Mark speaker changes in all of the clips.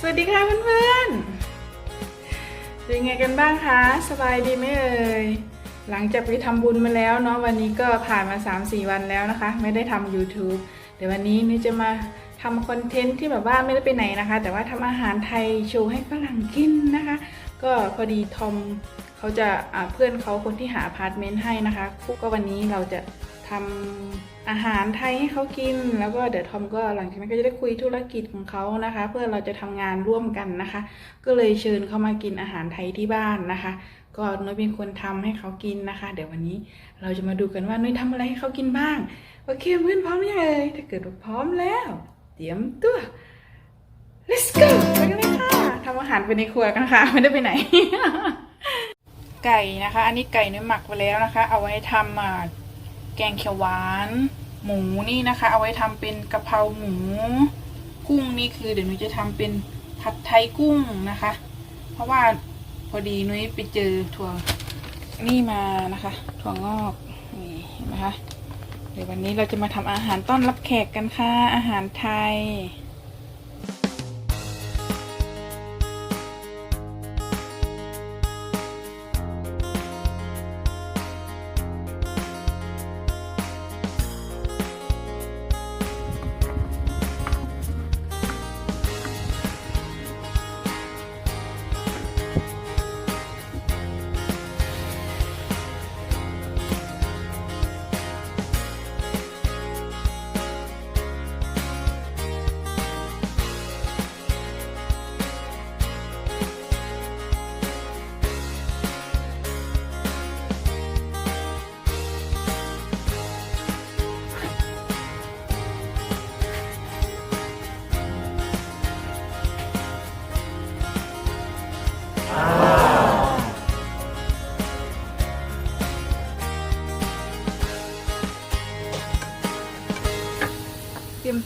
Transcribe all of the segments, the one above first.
Speaker 1: สวัสดีค่ะเพื่อนๆเป็นไงกันบ้างคะ สบายดีไหมเอ่ย หลังจากไปทำบุญมาแล้วเนาะวันนี้ก็ผ่านมา 3-4 วันแล้วนะคะ ไม่ได้ทำ YouTube เดี๋ยววันนี้นี่จะมาทำคอนเทนต์ที่แบบว่าไม่ได้ไปไหนนะคะ แต่ว่าทำอาหารไทยโชว์ให้ฝรั่งกินนะคะ ก็พอดีทอมเขาจะอ่าเพื่อนเขาคนที่หาอพาร์ตเมนต์ให้นะคะก็วันนี้เราจะทำ อาหารไทยให้เขากิน แล้วก็เดี๋ยวทอมก็หลังจากนั้นก็จะได้คุยธุรกิจของเขานะคะ เพื่อเราจะทำงานร่วมกันนะคะ ก็เลยเชิญเขามากินอาหารไทยที่บ้านนะคะ ก็นุ้ยเป็นคนทำให้เขากินนะคะ เดี๋ยววันนี้เราจะมาดูกันว่านุ้ยทำอะไรให้เขากินบ้าง โอเคเพื่อนพร้อมยังเอ่ยถ้าเกิดพร้อมแล้ว เตรียมตัว let's go ไปกันเลยค่ะทำอาหารไปในครัวกันค่ะไม่ได้ไปไหน ไก่นะคะ อันนี้ไก่นื้อหมักไปแล้วนะคะ เอาไว้ทำอ่า แกงเขียวหวาน หมูนี่นะคะ เอาไว้ทำเป็นกะเพราหมู กุ้งนี่คือเดี๋ยวหนูจะทำเป็นผัดไทยกุ้งนะคะ เพราะว่าพอดีนุ้ยไปเจอถั่วนี่มานะคะ ถั่วงอกนี่เห็นไหมคะเดี๋ยววันนี้เราจะมาทำอาหารต้อนรับแขกกันค่ะ อาหารไทย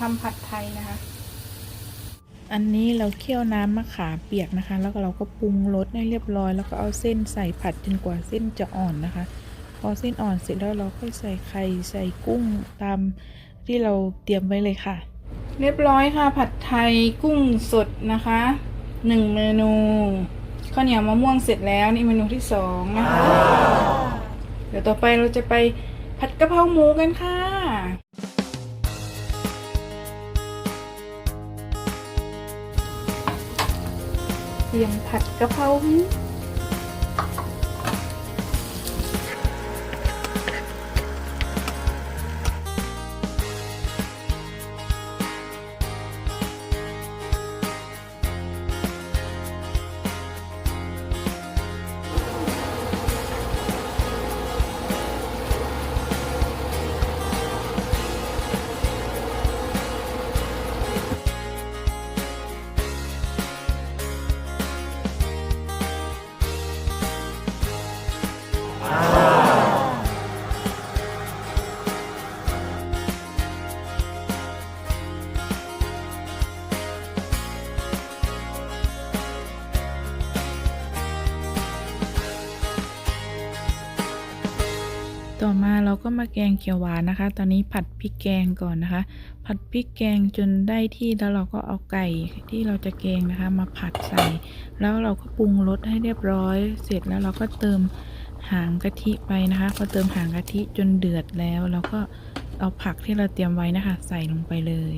Speaker 1: ทำผัดไทยนะคะ อันนี้เราเคี่ยวน้ำมะขามเปียกนะคะ แล้วก็เราก็ปรุงรสให้เรียบร้อย แล้วก็เอาเส้นใส่ผัดจนกว่าเส้นจะอ่อนนะคะ พอเส้นอ่อนเสร็จแล้วเราค่อยใส่ไข่ใส่กุ้งตามที่เราเตรียมไว้เลยค่ะ เรียบร้อยค่ะ ผัดไทยกุ้งสดนะคะหนึ่งเมนูข้าวเหนียวมะม่วงเสร็จแล้วนี่เมนูที่สองนะคะ เดี๋ยวต่อไปเราจะไปผัดกะเพราหมูกันค่ะ เตรียมผัดกะเพรา ต่อมาเราก็มาแกงเขียวหวานนะคะ ตอนนี้ผัดพริกแกงก่อนนะคะ ผัดพริกแกงจนได้ที่แล้วเราก็เอาไก่ที่เราจะแกงนะคะ มาผัดใส่ แล้วเราก็ปรุงรสให้เรียบร้อย เสร็จแล้วเราก็เติมหางกะทิไปนะคะ พอเติมหางกะทิจนเดือดแล้ว เราก็เอาผักที่เราเตรียมไว้นะคะ ใส่ลงไปเลย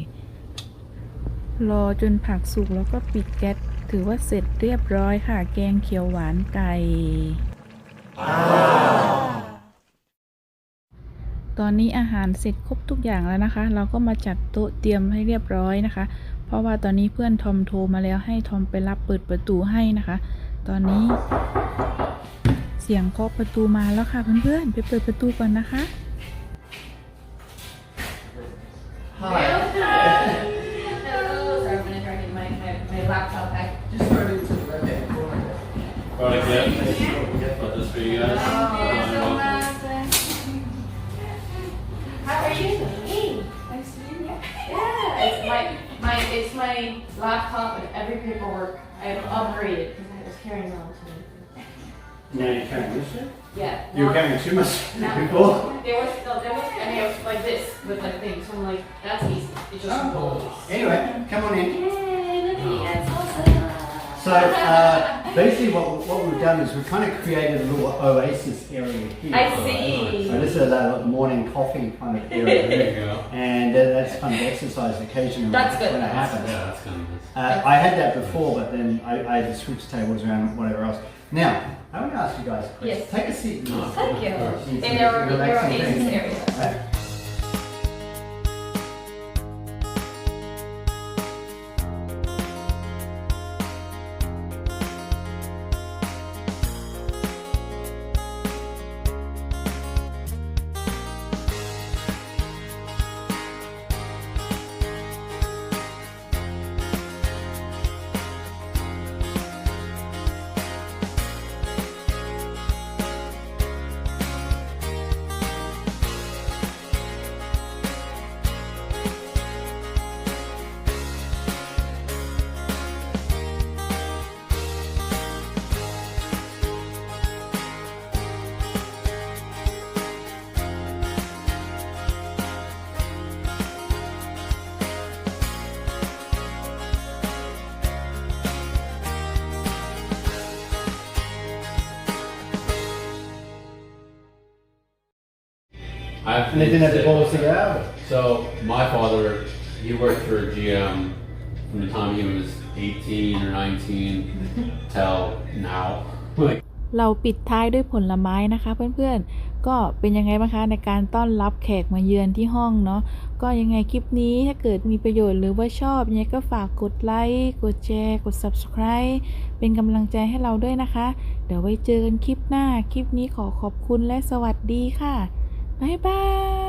Speaker 1: รอจนผักสุกแล้วก็ปิดแก๊สถือว่าเสร็จเรียบร้อยค่ะ แกงเขียวหวานไก่ ตอนนี้อาหารเสร็จครบทุกอย่างแล้วนะคะ เราก็มาจัดโต๊ะเตรียมให้เรียบร้อยนะคะ เพราะว่าตอนนี้เพื่อนทอมโทรมาแล้วให้ทอมไปรับเปิดประตูให้นะคะ ตอนนี้ เสียงเคาะประตูมาแล้วค่ะเพื่อนๆไปเปิดประตูก่อนนะคะ
Speaker 2: Sorry,
Speaker 3: you?
Speaker 2: Hey, nice to meet you. Yeah, it's my, my, it's my laptop and every paperwork I've upgraded because I was carrying around too.
Speaker 4: Now you're carrying this shit?
Speaker 2: Yeah.
Speaker 4: You were
Speaker 2: now-
Speaker 4: carrying too much
Speaker 2: now-
Speaker 4: before?
Speaker 2: There was, no, there was, I mean, it was like this with like things. So I'm like, that's easy. It just oh. rolls.
Speaker 4: Anyway, come on in.
Speaker 2: Yay, look at you.
Speaker 5: So uh, basically, what, what we've done is we've kind of created a little oasis area here.
Speaker 2: I see.
Speaker 5: So this is a morning coffee kind of area,
Speaker 3: There you go.
Speaker 5: and uh, that's kind of exercise occasionally
Speaker 2: That's good.
Speaker 5: when it happens.
Speaker 3: Yeah, that's kind of
Speaker 5: Uh, I had that before, but then I, I just switched tables around, whatever else. Now, I want to ask you guys a question.
Speaker 2: Yes.
Speaker 5: Take a seat.
Speaker 3: No.
Speaker 2: Thank you. In
Speaker 5: yes,
Speaker 2: your, your
Speaker 5: relaxing
Speaker 2: oasis area.
Speaker 5: Right.
Speaker 3: I've
Speaker 5: And they didn't have the balls to get out of it.
Speaker 3: So my father, he worked for GM from the time he was 18 or 19 till now. Like
Speaker 1: เราปิดท้ายด้วยผลไม้นะคะเพื่อนๆ ก็เป็นยังไงบ้างคะในการต้อนรับแขกมาเยือนที่ห้องเนาะก็ยังไงคลิปนี้ถ้าเกิดมีประโยชน์หรือว่าชอบยังไงก็ฝากกดไลค์กดแชร์กด subscribe เป็นกำลังใจให้เราด้วยนะคะ เดี๋ยวไว้เจอกันคลิปหน้า คลิปนี้ขอขอบคุณและสวัสดีค่ะ บ๊ายบาย